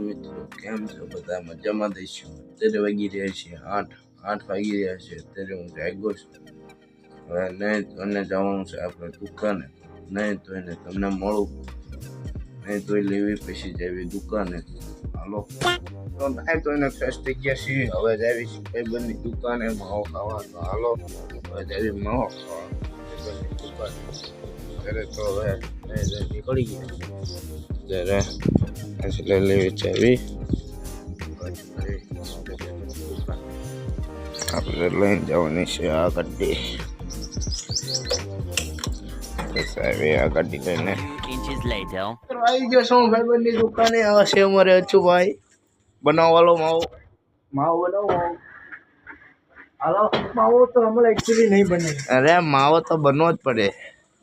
મિત્રો, કેમ છો? બધા મજામાં દઈશું. અત્યારે વાગી રહ્યા છે આઠ આઠ વાગી રહ્યા છે. અત્યારે હું જાગ્યો છું. હવે નહીં અને જવાનું છે આપણે દુકાને. નહીં તો એને તમને મળું. નહીં તો લેવી પછી જવી દુકાને. હાલો. તો નહીં તો એને ફ્રેશ થઈ ગયા છીએ. હવે જાવી ભાઈબંધની દુકાને માવો ખાવા તો હાલો. હવે જાવી માવો ખાવા ભાઈબંધની દુકાને ત્યારે તો હવે નીકળી ગયા. એટલે લેવી ચાવી આપણે લઈને જવાની છે આ ગાડી. બસ આવી આ ગાડી લઈને. Inches later. આવી ગયો છું ભાઈબંધની દુકાને. આ છે અમારે અચુભાઈ બનાવવાલો માવો. માવો બનાવો હાલો માવો તો હમણાં એકચ્યુઅલી નહીં બને. અરે માવો તો બનવો જ પડે.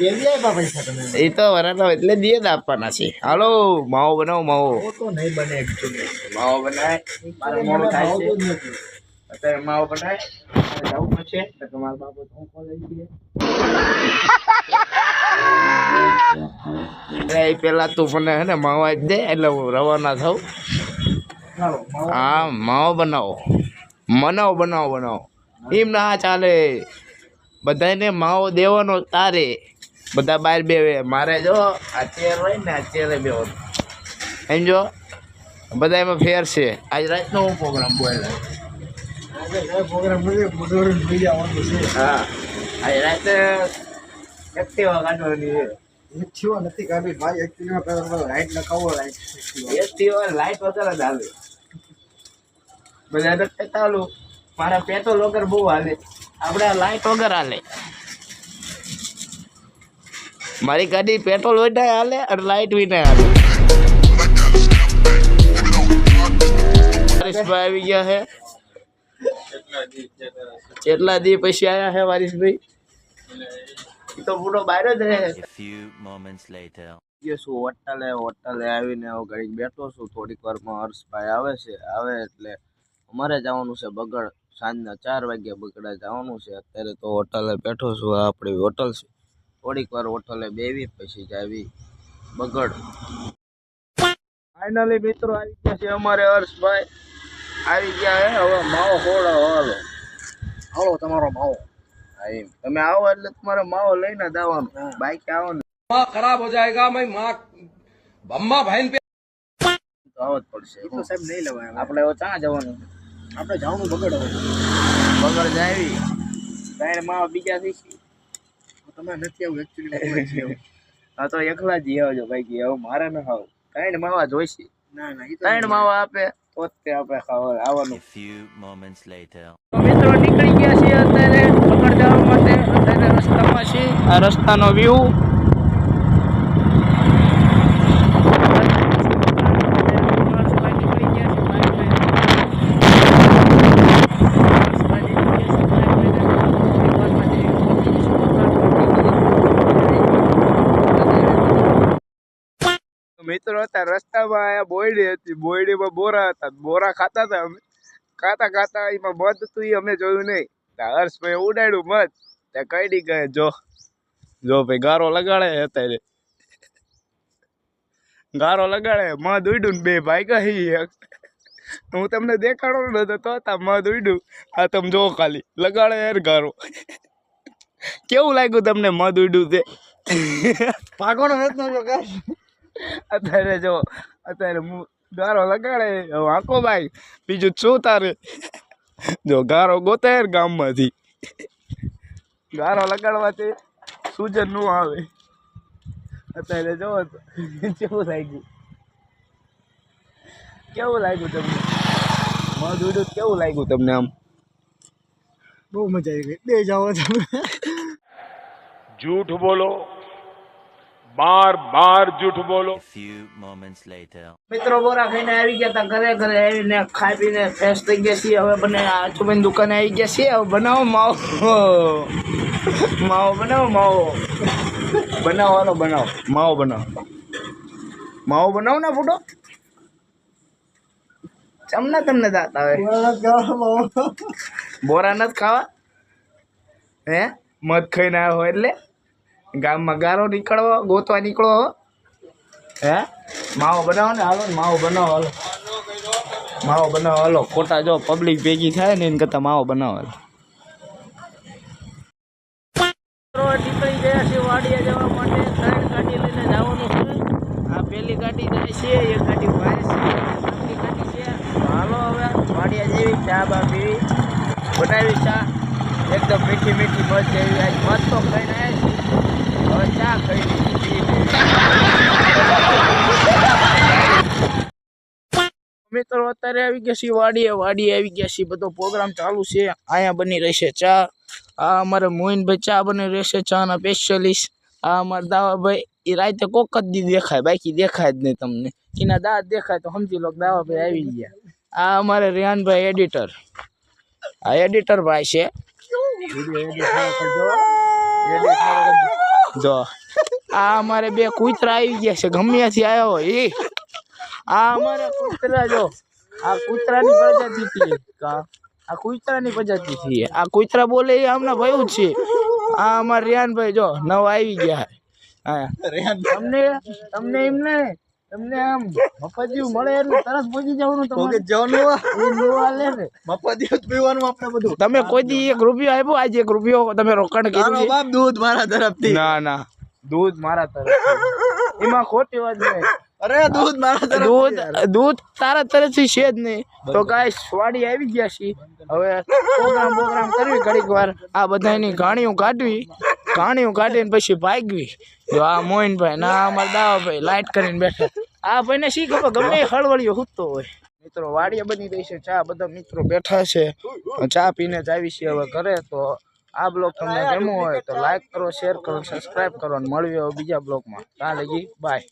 એ તો વરાનો એટલે જ આપવાના છે. હાલો માવો બનાવો માવો. તો નહીં બને એકચ્યુઅલી માવો બનાય મારે મોડું થાય છે. અત્યારે માવો બનાય જવું પડશે. તો તમારા બાપુ તો લઈ ગયે. અરે એ પેલા તું મને હે ને માવો આપી દે એટલે હું રવાના થાઉં. હા માવો બનાવો. બનાવો બનાવો બનાવો. એમ ના ચાલે. બધાને માવો દેવાનો તારે. બધા બહાર બે મારે જો આ હોય ને આ ચેરે બેવાનું સમજો બધા એમાં ફેર છે. આજ રાતનો હું પ્રોગ્રામ બોલે. પ્રોગ્રામ હા. આજ રાતે એક્ટિવા કાઢવાની છે. એકચ્યુઅલ નથી કાઢી ભાઈ એક્ટિવા લાઇટ નખાવો લાઈટ એક્ટિવા લાઈટ વગર જ આવે બધા કહેતા મારા પેટો લોકર બહુ હાલે. આપણે આ લાઈટ વગર હાલે. મારી ગાડી પેટ્રોલ વિના હાલે અને લાઇટ વિના હાલે. વારીસભાઈ આવી ગયા છે કેટલા દી પછી આવ્યા છે વારીસભાઈ તો પૂરો બહાર જ રહે ફ્યુ મોમેન્ટ્સ લેટર. ગયો છું હોટલે હોટલે આવીને હું ઘડીક બેઠો છું. થોડીક વારમાં હર્ષભાઈ આવે છે. આવે એટલે અમારે જવાનું છે બગડ. સાંજના ચાર વાગ્યા બગડા જવાનું છે. અત્યારે તો હોટલે બેઠો છું. આ આપણી હોટલ છે. થોડીક વાર હોટલે બેવી પછી જાવી બગડ. ફાઈનલી મિત્રો આવી ગયા છે અમારે હર્ષભાઈ. આવી ગયા હે હવે માવો ખોડો હાલો. હાલો તમારો માવો. તમે આવો એટલે તમારે માવો લઈને દાવાનું બાઈક આવો ને ખરાબ હો જાયગા મેં માં ભમ્મા ભાઈ ને આવો જ પડશે. તો સાહેબ નહીં લેવાય આપણે હવે ક્યાં જવાનું? આપણે જવાનું બગડ હવે. બગડ જાવી તારે માવો બીજા થઈ છે તમે નથી આવું એકચ્યુઅલી હા તો એકલા જ આવજો ભાઈ હવે મારે ન ખાવ. ત્રણ માવા જોઈશે. ના ના ત્રણ માવા આપે તો તે આપણે ખાવા આવવાનું. ફ્યુ મોમેન્ટ્સ લેટર મિત્રો નીકળી ગયા છીએ અત્યારે પકડ જવા માટે. અત્યારે રસ્તામાં છીએ. આ રસ્તાનો વ્યૂ મિત્રો હતા, રસ્તામાં આયા બોયડી હતી, બોયડીમાં બોરા હતા, બોરા ખાતા હતા અમે. ખાતા ખાતા એમાં મધ હતું એ અમે જોયું નહીં. હર્ષભાઈ ઉડાડ્યું મધ. ત્યાં કઈડી ગયે, જો જો ભાઈ ગારો લગાડે અત્યારે. ગારો લગાડે, મધ ઉડ્યું ને બે ભાઈ કહી હું તમને દેખાડો ન તો તો હતા મધ ઉડ્યું. આ તમે જો ખાલી, લગાડે યાર ગારો. કેવું લાગ્યું તમને મધ ઉડ્યું તે? પાકોનો કાંઈ. અત્યારે જો અત્યારે ગારો લગાડે વાંકો ભાઈ બીજું શું તારે? જો ગારો ગોતેર ગામમાંથી. ગારો લગાડવાથી સૂજન ન આવે. અત્યારે જો કેવું લાગ્યું? કેવું લાગ્યું તમને? મધ વીડિયો કેવું લાગ્યું તમને આમ? બહુ મજા આવી ગઈ. બે જાઓ તમે. જૂઠ બોલો બાર બાર જૂઠ બોલો. મિત્રો બોરા ખાઈને આવી ગયા હતા ઘરે ઘરે આવીને ખાઈ પીને ફ્રેશ થઈ ગયા છીએ. હવે બને આચુભાઈ દુકાને આવી ગયા છીએ. હવે બનાવો માવો. માવો બનાવો માવો. બનાવવાનો બનાવો. માવો બનાવો. માવો બનાવો ને ફૂટો. ચમના તમને દાંત આવે? બોરા નથી ખાવા. હે? મધ ખાઈને આવ્યો એટલે? ગામમાં ગારો નીકળવો ગોતવા નીકળો, હે. માવો બનાવો ને, હાલો માવો બનાવો, હાલો. માવો બનાવો, હાલો. ખોટા જો પબ્લિક ભેગી થાય ને, એને કરતાં માવો બનાવો નીકળી ગયા છે વાડીએ જવા માટે ગાડી લઈને જવાનું છે. આ પેલી ગાડી જાય છે એક ગાડી છે. ગાડી હવે, વાડીએ જેવી ચા બા પીવી. બનાવી ચા. એકદમ મીઠી મીઠી મસ્ત જેવી આજ મસ્ત તો ખાઈને આવ્યા છીએ. હવે ચા ખાઈ મિત્રો, અત્યારે આવી ગયા છીએ વાડીએ. વાડીએ આવી ગયા છીએ. બધો પ્રોગ્રામ ચાલુ છે. અહીંયા બની રહેશે ચા. આ અમારે મોહિનભાઈ ચા બની રહેશે, ચાના સ્પેશિયલિસ્ટ આ અમારા દાવાભાઈ એ રાતે કોક જ દી દેખાય, બાકી દેખાય જ નહીં તમને. એના દાંત દેખાય તો સમજી લો કે દાવાભાઈ આવી ગયા. આ અમારે રેહાનભાઈ એડિટર આ એડિટર ભાઈ છે. જો આ અમારે બે કૂતરા આવી ગયા છે ગમ્યાથી આવ્યા હોય એ આ અમારે કૂતરા જો આ કૂતરાની પ્રજાતિ છે આ કૂતરાની પ્રજાતિ છે આ કૂતરા બોલે એ આમના ભયું જ છે. આ અમારા રિયાનભાઈ જો નવા આવી ગયા. હા. તમને તમને એમ ને તમને આમ મફતિયું મળે એટલે તરસ પહોંચી જવાનું તમારે. એ લેવા લે ને. તમે કોઈ દી એક રૂપિયો આપ્યો? આજે એક રૂપિયો તમે રોકાણ કર્યું છે? દૂધ મારા તરફથી. ના ના. દૂધ મારા તરફથી. એમાં ખોટી વાત નહીં અરે દૂધ મારા દૂધ દૂધ તારા તરફથી છે જ નહીં. તો ગાય સ્વાડી આવી ગયા છે. હવે પ્રોગ્રામ પ્રોગ્રામ કરવી ઘડીક વાર. આ બધાની ઘાણીઓ કાઢવી. ઘાણીઓ કાઢીને પછી ભાગવી. જો આ મોહિનભાઈ ના અમારા દાવાભાઈ લાઈટ કરીને બેઠા. આ ભાઈને શી ખબર? ગમે એ હળવળિયો હૂતો હોય. મિત્રો, વાડીએ બની રહી છે. ચા બધા મિત્રો બેઠા છે. ચા પીને જ આવી છે હવે ઘરે. તો આ બ્લોગ તમને ગમ્યો હોય તો લાઈક કરો શેર કરો સબસ્ક્રાઈબ કરો અને મળવી બીજા બ્લોગમાં. ત્યાં લગી બાય